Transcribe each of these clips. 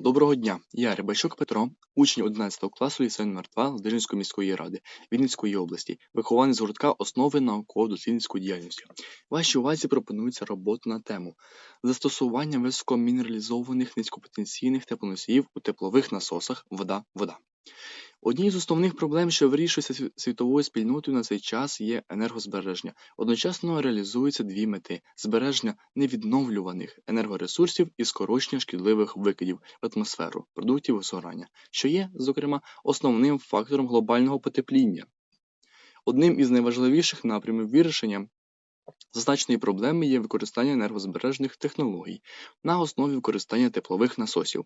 Доброго дня! Я Рибачук Петро, учень 11 класу ліцею номер 2 Лодижинської міської ради Вінницької області, вихованець гуртка основи науково-дослідницької діяльності. Вашій увазі пропонується робота на тему застосування високомінералізованих низькопотенційних теплоносіїв у теплових насосах вода-вода. Однією з основних проблем, що вирішується світовою спільнотою на цей час, є енергозбереження. Одночасно реалізуються дві мети: збереження невідновлюваних енергоресурсів і скорочення шкідливих викидів в атмосферу продуктів згорання, що є, зокрема, основним фактором глобального потепління. Одним із найважливіших напрямів вирішення зазначеної проблеми є використання енергозбережних технологій на основі використання теплових насосів.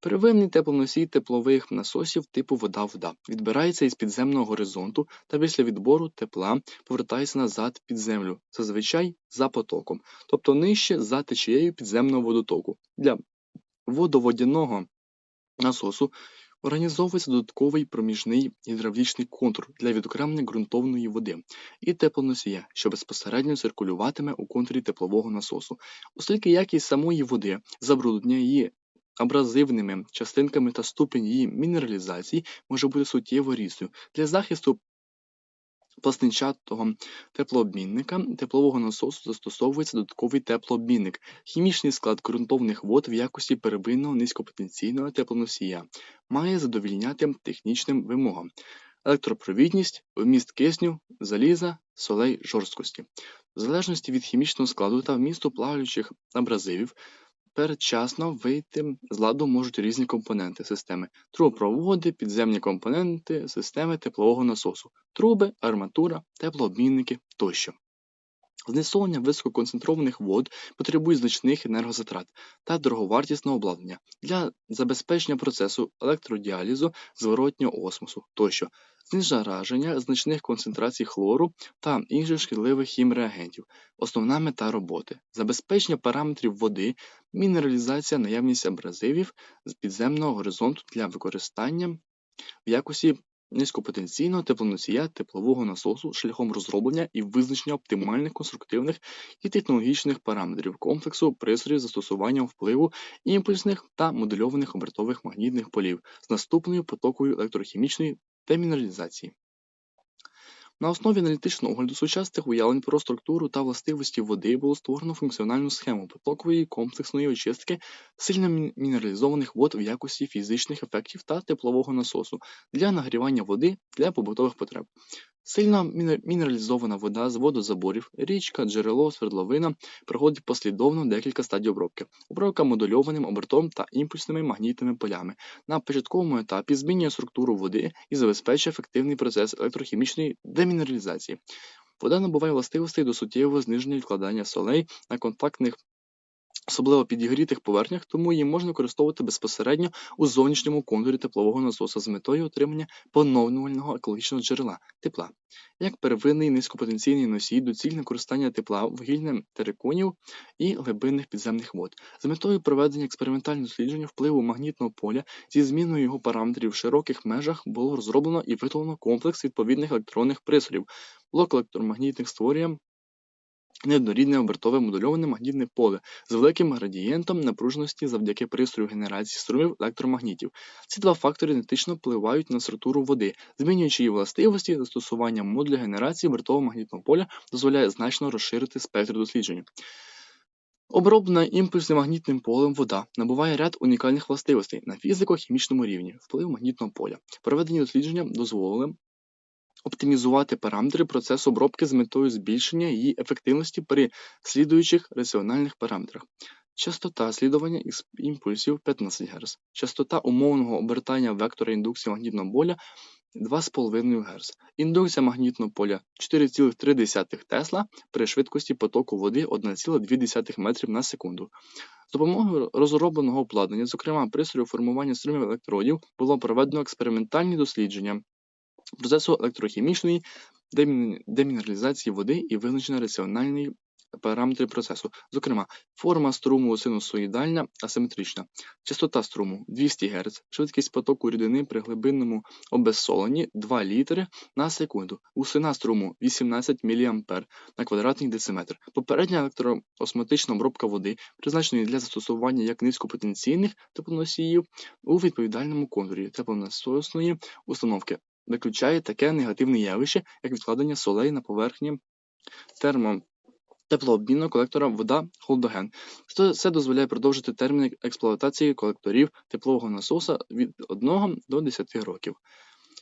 Первинний теплоносій теплових насосів типу вода-вода відбирається із підземного горизонту та після відбору тепла повертається назад під землю, зазвичай за потоком, тобто нижче за течією підземного водотоку. Для водоводяного насосу організовується додатковий проміжний гідравлічний контур для відокремлення ґрунтовної води і теплоносія, що безпосередньо циркулюватиме у контурі теплового насосу, оскільки якість самої води, забруднення її абразивними частинками та ступінь її мінералізації може бути суттєво різною. Для захисту пластинчатого теплообмінника теплового насосу застосовується додатковий теплообмінник, хімічний склад ґрунтовних вод в якості первинного низькопотенційного теплоносія має задовільняти технічним вимогам. Електропровідність, вміст кисню, заліза, солей жорсткості. В залежності від хімічного складу та вмісту плаваючих абразивів, передчасно вийти з ладу можуть різні компоненти системи: трубопроводи, підземні компоненти системи теплового насосу, труби, арматура, теплообмінники тощо. Знесування висококонцентрованих вод потребує значних енергозатрат та дороговартісного обладнання для забезпечення процесу електродіалізу, зворотнього осмосу тощо, знижараження значних концентрацій хлору та інших шкідливих хімреагентів. Основна мета роботи забезпечення параметрів води, мінералізація наявність абразивів з підземного горизонту для використання в якості низькопотенційного теплоносія теплового насосу шляхом розроблення і визначення оптимальних конструктивних і технологічних параметрів комплексу пристроїв застосування впливу імпульсних та модельованих обертових магнітних полів з наступною потокою електрохімічної демінералізації. На основі аналітичного огляду сучасних уявлень про структуру та властивості води було створено функціональну схему потокової комплексної очистки сильно мінералізованих вод в якості фізичних ефектів та теплового насосу для нагрівання води для побутових потреб. Сильно міне- мінералізована вода з водозаборів, річка, джерело, свердловина проходить послідовно декілька стадій обробки. Обробка модульованим обертом та імпульсними магнітними полями. На початковому етапі змінює структуру води і забезпечує ефективний процес електрохімічної демінералізації. Вода набуває властивостей до суттєвого зниження відкладання солей на контактних, особливо підігрітих поверхнях, тому її можна використовувати безпосередньо у зовнішньому контурі теплового насоса з метою отримання поновлювального екологічного джерела тепла. Як первинний низькопотенційний носій доцільне використання тепла вугільним териконів і глибинних підземних вод з метою проведення експериментального дослідження впливу магнітного поля зі зміною його параметрів в широких межах було розроблено і виготовлено комплекс відповідних електронних пристроїв. Блок електромагнітних створює неоднорідне обертове модульоване магнітне поле з великим градієнтом напруженості завдяки пристрою генерації струмів електромагнітів. Ці два фактори ідентично впливають на структуру води, змінюючи її властивості, застосування модуля генерації обертового магнітного поля дозволяє значно розширити спектр досліджень. Оброблена імпульсним магнітним полем вода набуває ряд унікальних властивостей на фізико-хімічному рівні вплив магнітного поля. Проведені дослідження дозволили оптимізувати параметри процесу обробки з метою збільшення її ефективності при слідуючих раціональних параметрах. Частота слідування імпульсів 15 Гц, частота умовного обертання вектора індукції магнітного поля 2,5 Гц, індукція магнітного поля 4,3 Тесла при швидкості потоку води 1,2 метрів на секунду. З допомогою розробленого обладнання, зокрема пристрою формування струмів електродів, було проведено експериментальні дослідження процесу електрохімічної демінералізації води і визначено раціональний параметри процесу. Зокрема, форма струму синусоїдальна, асиметрична, частота струму 200 Гц, швидкість потоку рідини при глибинному обезсоленні 2 літри на секунду, густина струму 18 мА на квадратний дециметр. Попередня електроосмотична обробка води, призначеної для застосування як низькопотенційних теплоносіїв у відповідальному контурі теплонасосної установки, виключає таке негативне явище, як відкладення солей на поверхні термо теплообмінного колектора вода холодоген. Це- дозволяє продовжити термін експлуатації колекторів теплового насоса від 1 до 10 років,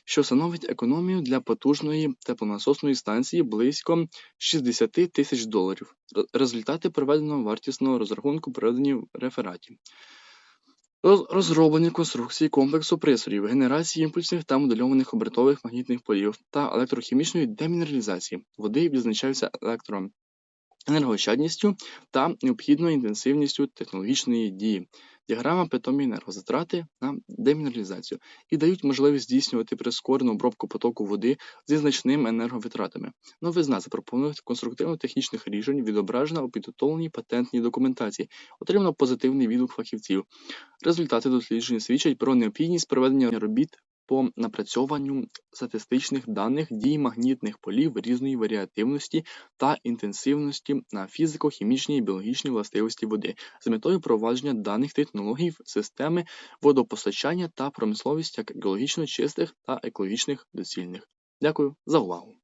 що становить економію для потужної теплонасосної станції близько 60 тисяч доларів. Результати проведеного вартісного розрахунку приведені в рефераті. Роз- Розроблені конструкції комплексу пристроїв, генерації імпульсних та модельованих обертових магнітних полів та електрохімічної демінералізації. Води відзначаються електро енергоощадністю та необхідною інтенсивністю технологічної дії. Діаграма питомі енергозатрати на демінералізацію і дають можливість здійснювати прискорену обробку потоку води зі значними енерговитратами. Новизна запропонує конструктивно-технічних рішень, відображена у підготовленій патентній документації, отримано позитивний відгук фахівців. Результати досліджень свідчать про необхідність проведення робіт по напрацьовуванню статистичних даних дій магнітних полів різної варіативності та інтенсивності на фізико-хімічні і біологічні властивості води з метою провадження даних технологій в системи водопостачання та промисловість як екологічно чистих та екологічних доцільних. Дякую за увагу.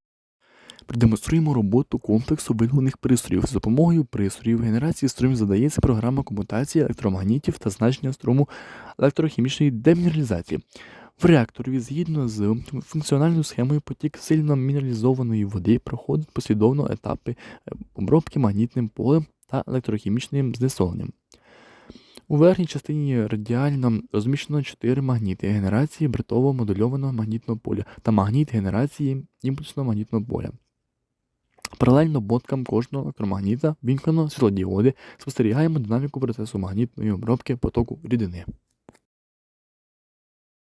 Продемонструємо роботу комплексу вироблених пристроїв. За допомогою пристроїв генерації струмів задається програма комутації електромагнітів та значення струму електрохімічної демінералізації. В реакторі згідно з функціональною схемою потік сильно мінералізованої води проходить послідовно етапи е, обробки магнітним полем та електрохімічним знесоленням. У верхній частині радіально розміщено чотири магніти генерації бретового модульованого магнітного поля та магніт генерації імпульсного магнітного поля. Паралельно боткам кожного електромагніта вімкнено світлодіоди, спостерігаємо динаміку процесу магнітної обробки потоку рідини.